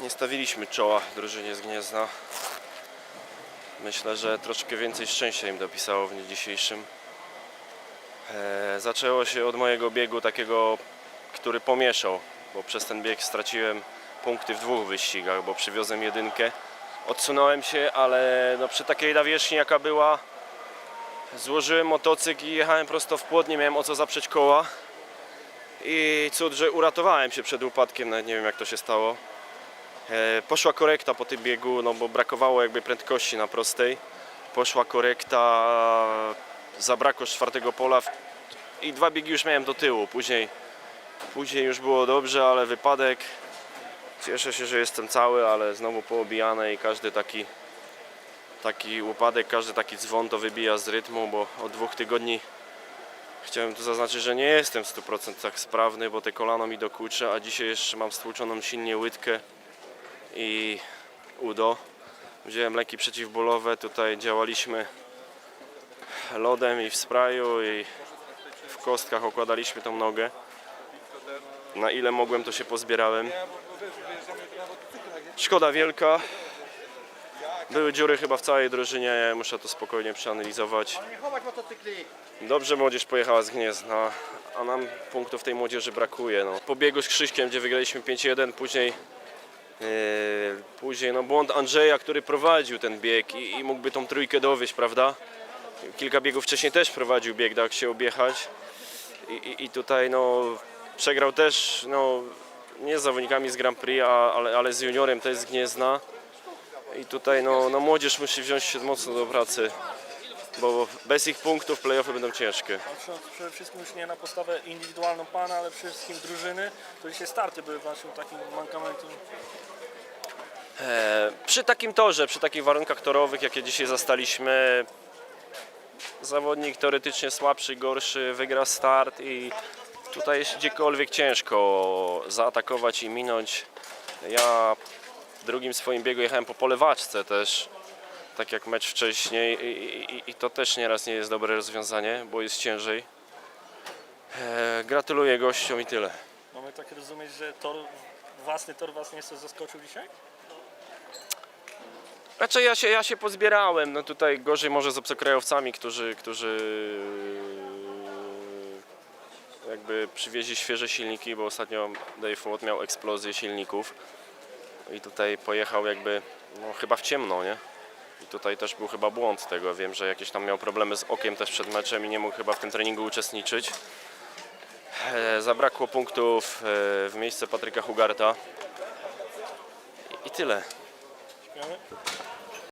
Nie stawiliśmy czoła drużynie z Gniezna. Myślę, że troszkę więcej szczęścia im dopisało w dniu dzisiejszym. E, zaczęło się od mojego biegu takiego, który pomieszał, bo przez ten bieg straciłem punkty w dwóch wyścigach, bo przywiozłem jedynkę. Odsunąłem się, ale no przy takiej nawierzchni jaka była, złożyłem motocykl i jechałem prosto w płot, nie miałem o co zaprzeć koła. I cud, że uratowałem się przed upadkiem, nawet nie wiem jak to się stało. E, Poszła korekta po tym biegu, no bo brakowało jakby prędkości na prostej. Poszła korekta, zabrakło czwartego pola i dwa biegi już miałem do tyłu. Później, później już było dobrze, ale wypadek. Cieszę się, że jestem cały, ale znowu poobijane i każdy taki, taki upadek, każdy taki dzwon to wybija z rytmu, bo od dwóch tygodni Chciałem tu zaznaczyć, że nie jestem w 100% sprawny, bo te kolano mi dokucza, a dzisiaj jeszcze mam stłuczoną silnie łydkę i udo. Wziąłem leki przeciwbólowe, tutaj działaliśmy lodem i w sprayu i w kostkach okładaliśmy tą nogę. Na ile mogłem to się pozbierałem. Szkoda wielka. Były dziury chyba w całej drużynie, ja muszę to spokojnie przeanalizować. Dobrze młodzież pojechała z Gniezna, a nam punktów tej młodzieży brakuje. No. Po biegu z Krzyśkiem, gdzie wygraliśmy 5-1, później, yy, później no, błąd Andrzeja, który prowadził ten bieg i, i mógłby tą trójkę dowieść, prawda? Kilka biegów wcześniej też prowadził bieg, dał się objechać i, i, i tutaj no, przegrał też no, nie z zawodnikami z Grand Prix, a, ale, ale z juniorem też z Gniezna. I tutaj no, no, młodzież musi wziąć się mocno do pracy, bo bez ich punktów playoffy będą ciężkie. Patrząc przede wszystkim już nie na postawę indywidualną pana, ale przede wszystkim drużyny, to dzisiaj starty były waszym takim mankamentem. E, Przy takim torze, przy takich warunkach torowych, jakie dzisiaj zastaliśmy, zawodnik teoretycznie słabszy, gorszy wygra start i tutaj jest gdziekolwiek ciężko zaatakować i minąć. Ja w drugim swoim biegu jechałem po polewaczce też, tak jak mecz wcześniej i, i, i to też nieraz nie jest dobre rozwiązanie, bo jest ciężej. E, Gratuluję gościom i tyle. Mamy tak rozumieć, że tor, własny tor was nieco zaskoczył dzisiaj? Znaczy ja się, ja się pozbierałem, no tutaj gorzej może z obcokrajowcami, którzy, którzy jakby przywieźli świeże silniki, bo ostatnio Dave Watt miał eksplozję silników i tutaj pojechał jakby no, chyba w ciemno, nie? I tutaj też był chyba błąd tego, wiem, że jakieś tam miał problemy z okiem też przed meczem i nie mógł chyba w tym treningu uczestniczyć. E, zabrakło punktów e, w miejsce Patryka Hugarta i tyle. Yani